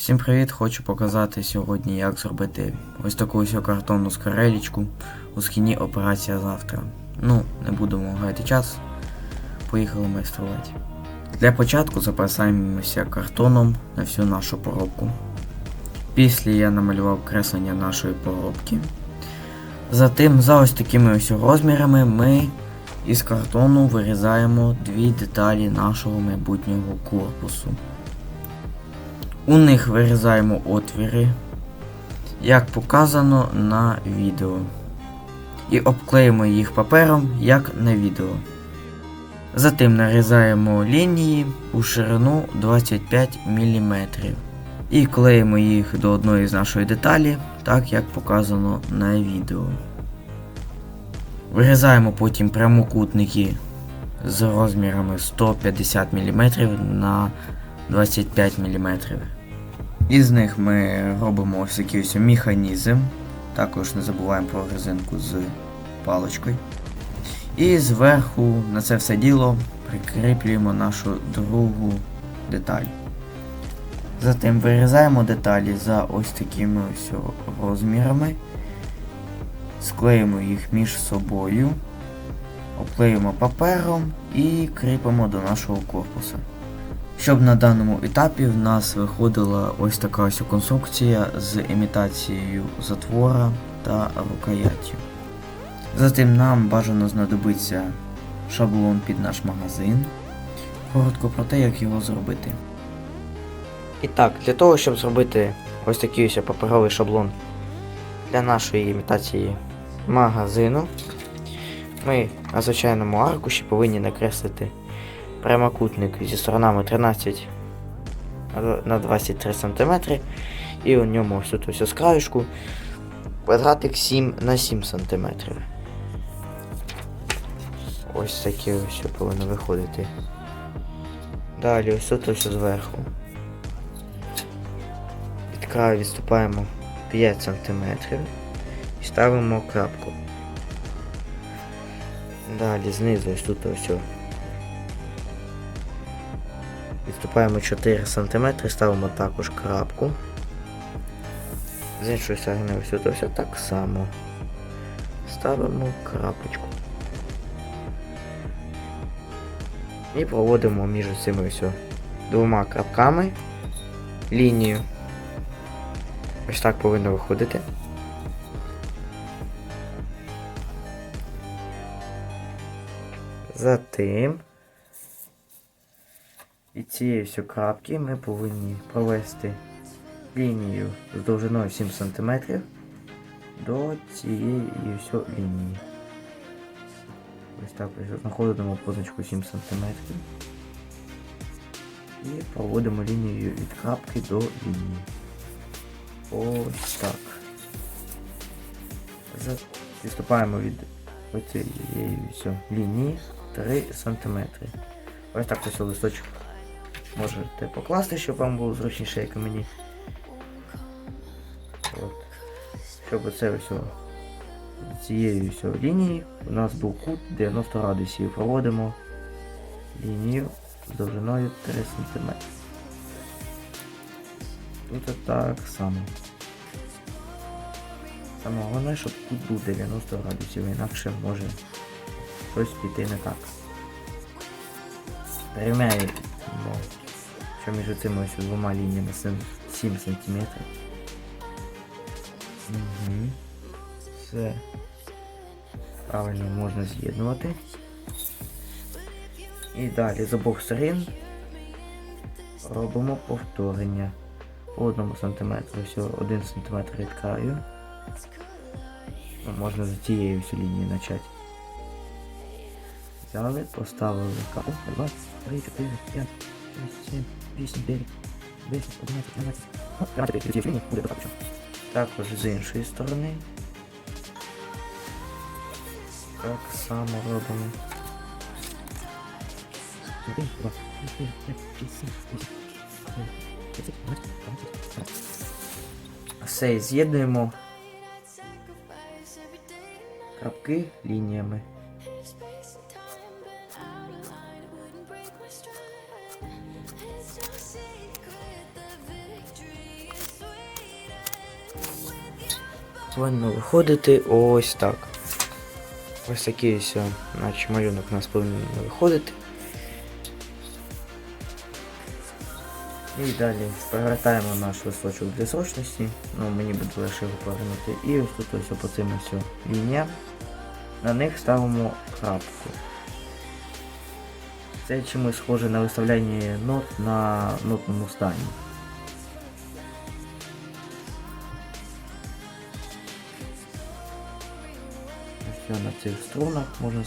Всім привіт! Хочу показати сьогодні, як зробити ось таку ось картонну скарелічку у скіні Операція завтра. Ну, не будемо гаяти час. Поїхали майструвати. Для початку запасаємося картоном на всю нашу поробку. Після я намалював креслення нашої поробки. Затим, за ось такими ось розмірами, ми із картону вирізаємо дві деталі нашого майбутнього корпусу. У них вирізаємо отвіри, як показано на відео. І обклеїмо їх папером, як на відео. Затим нарізаємо лінії у ширину 25 мм. І клеїмо їх до одної з нашої деталі, так як показано на відео. Вирізаємо потім прямокутники з розмірами 150 мм на 25 мм. Із них ми робимо ось такий ось механізм. Також не забуваємо про резинку з паличкою. І зверху на це все діло прикріплюємо нашу другу деталь. Затим вирізаємо деталі за ось такими ось розмірами, склеїмо їх між собою, обклеїмо папером і кріпимо до нашого корпуса. Щоб на даному етапі в нас виходила ось така ось конструкція з імітацією затвора та рукояттю. Затим нам бажано знадобиться шаблон під наш магазин. Коротко про те, як його зробити. І так, для того, щоб зробити ось такий ось паперовий шаблон для нашої імітації магазину, ми на звичайному аркуші повинні накреслити прямокутник зі сторонами 13 на 23 см і у ньому ось тут ось з краєшку квадратик 7 на 7 см. Ось таке ось повинно виходити. Далі ось тут ось зверху. Від краю відступаємо 5 см і ставимо крапку. Далі знизу ось тут ось Відступаємо 4 см, ставимо також крапку. З іншої сторони ось так само. Ставимо крапочку. І проводимо між цими ось двома крапками лінію. Ось так повинно виходити. Затим цієї крапки ми повинні провести лінію з довжиною 7 см до цієї всю лінії. Ось так знаходимо позначку 7 см і проводимо лінію від крапки до лінії. Ось так. Відступаємо від цієї лінії 3 см. Ось так ось листочок можете покласти, щоб вам було зручніше, як і мені. От. Щоб це все цієї все лінії у нас був кут 90 градусів. Проводимо лінію з довжиною 3 см. Тут так само. Саме головне, щоб кут був 90 градусів, інакше може щось піти не так. Рівняємо що між цими ось двома лініями 7 см. Угу. Все правильно можна з'єднувати. І далі з обох сторін робимо повторення по одному сантиметру, все, один сантиметр від краю. Ну, можна за цією всю лінію почати. Взяли, поставили капу, 2, 3, 4, 5, 6, 7, 8, 9, 10, 11, 12. Ну, 13 цієї лінії буде достатньо. Також з іншої сторони. Так само робимо. 1, 2, 3, 4, 5, 6, 7, 8, 9, 10, 11, 12, Все, з'єднуємо крапки лініями. Повинно виходити ось так. Ось такий ось, о, наче малюнок у нас повинен виходити. І далі повертаємо наш листочок для срочності. Ну, мені буде легше його повернути. І ось тут ось по цим ось лініям. На них ставимо крапку. Це чимось схоже на виставляння нот на нотному стані. Ось на цих струнах можна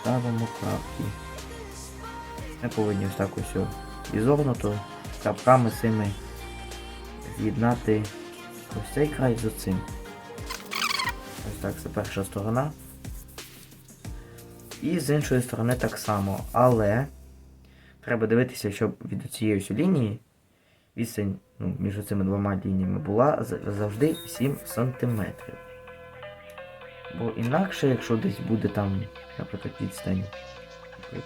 ставимо крапки. Ми повинні ось так ось ізогнуто крапками цими з'єднати ось цей край з оцим. Ось так, це перша сторона. І з іншої сторони так само. Але треба дивитися, щоб від цієї ось лінії відстань ну, між цими двома лініями була завжди 7 см. Бо інакше, якщо десь буде там, наприклад, відстань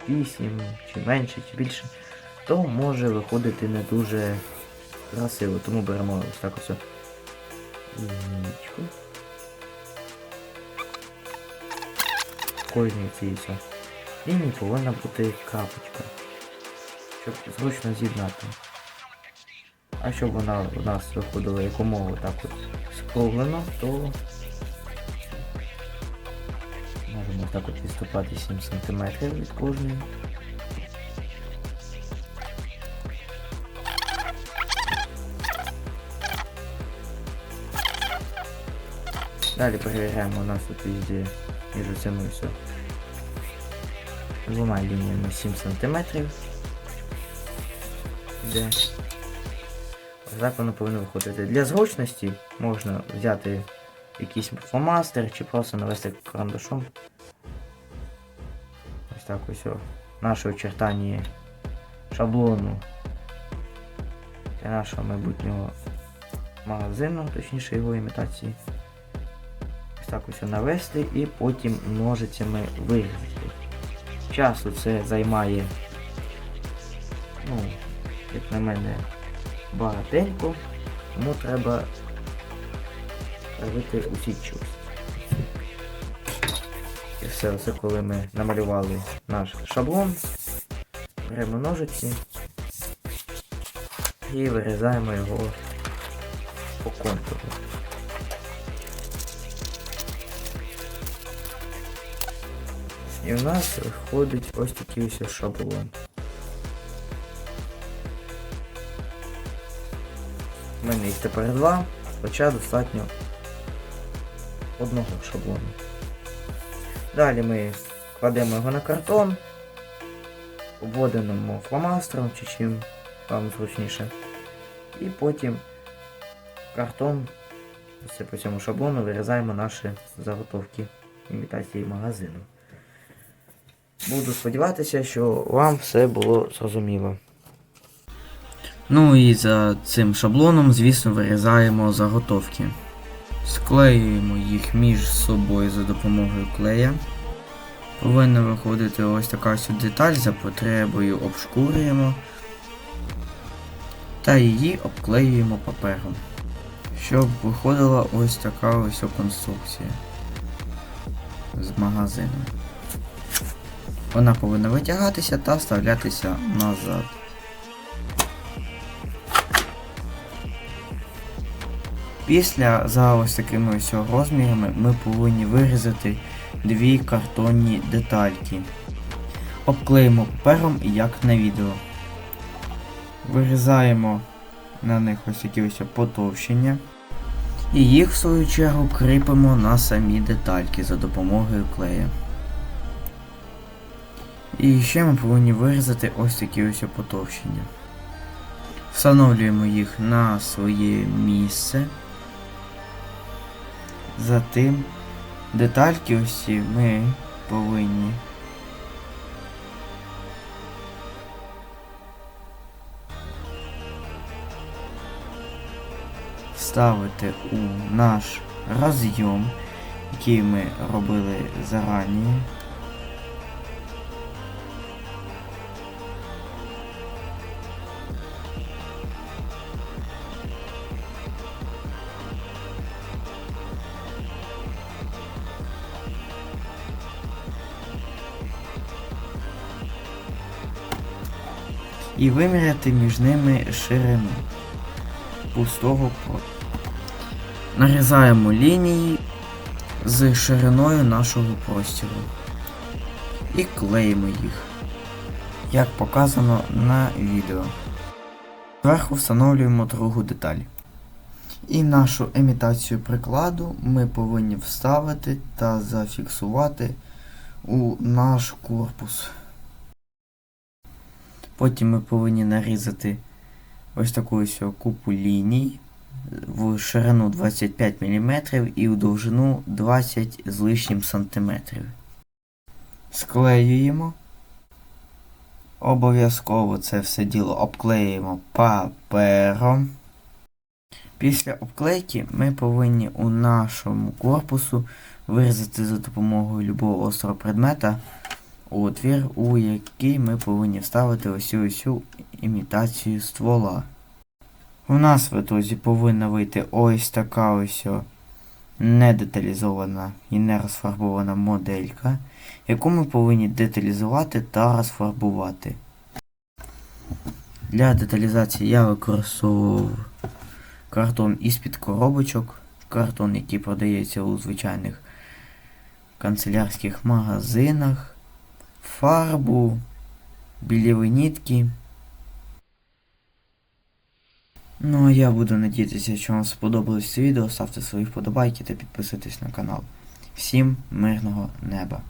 8 чи менше, чи більше, то може виходити не дуже красиво. Тому беремо ось так ось кожній цій лінії повинна бути крапочка, щоб зручно з'єднати. А щоб вона у нас виходила якомога так от скруглено, то так от відступати 7 см від кожної. Далі перевіряємо у нас тут везде між цими все двома лініями 7 см. Де так воно повинно виходити. Для зручності можна взяти якийсь фломастер чи просто навести карандашом. Так ось о, наше очертання шаблону для нашого майбутнього магазину, точніше його імітації. Ось так ось навести і потім ножицями вирізати. Часу це займає, ну, як на мене, багатенько, тому треба робити усідчивість. І все, це коли ми намалювали наш шаблон, беремо ножиці і вирізаємо його по контуру. І в нас виходить ось такий ось шаблон. У мене їх тепер два, хоча достатньо одного шаблону. Далі ми кладемо його на картон, обводимо фломастером чи чим вам зручніше. І потім картон по цьому шаблону вирізаємо наші заготовки імітації магазину. Буду сподіватися, що вам все було зрозуміло. Ну і за цим шаблоном, звісно, вирізаємо заготовки. Склеюємо їх між собою за допомогою клея. Повинна виходити ось така ось деталь, за потребою обшкурюємо та її обклеюємо папером, щоб виходила ось така ось конструкція з магазину. Вона повинна витягатися та вставлятися назад. Після за ось такими ось розмірами ми повинні вирізати дві картонні детальки. Обклеїмо папером, як на відео. Вирізаємо на них ось такі ось потовщення. І їх в свою чергу кріпимо на самі детальки за допомогою клея. І ще ми повинні вирізати ось такі ось потовщення. Встановлюємо їх на своє місце. Затим детальки усі ми повинні ставити у наш розйом, який ми робили зарані. І виміряти між ними ширину пустого простору. Нарізаємо лінії з шириною нашого простіру і клеїмо їх, як показано на відео. Зверху встановлюємо другу деталь. І нашу імітацію прикладу ми повинні вставити та зафіксувати у наш корпус. Потім ми повинні нарізати ось таку ось купу ліній в ширину 25 мм і в довжину 20 з лишнім сантиметрів. Склеюємо. Обов'язково це все діло обклеюємо папером. Після обклейки ми повинні у нашому корпусу вирізати за допомогою любого острого предмета отвір, у який ми повинні вставити ось цю імітацію ствола. У нас в ітозі повинна вийти ось така ось недеталізована і не розфарбована моделька, яку ми повинні деталізувати та розфарбувати. Для деталізації я використовував картон із-під коробочок, картон, який продається у звичайних канцелярських магазинах, фарбу, білі нитки. Ну а я буду надіятися, що вам сподобалось це відео. Ставте свої вподобайки та підписуйтесь на канал. Всім мирного неба!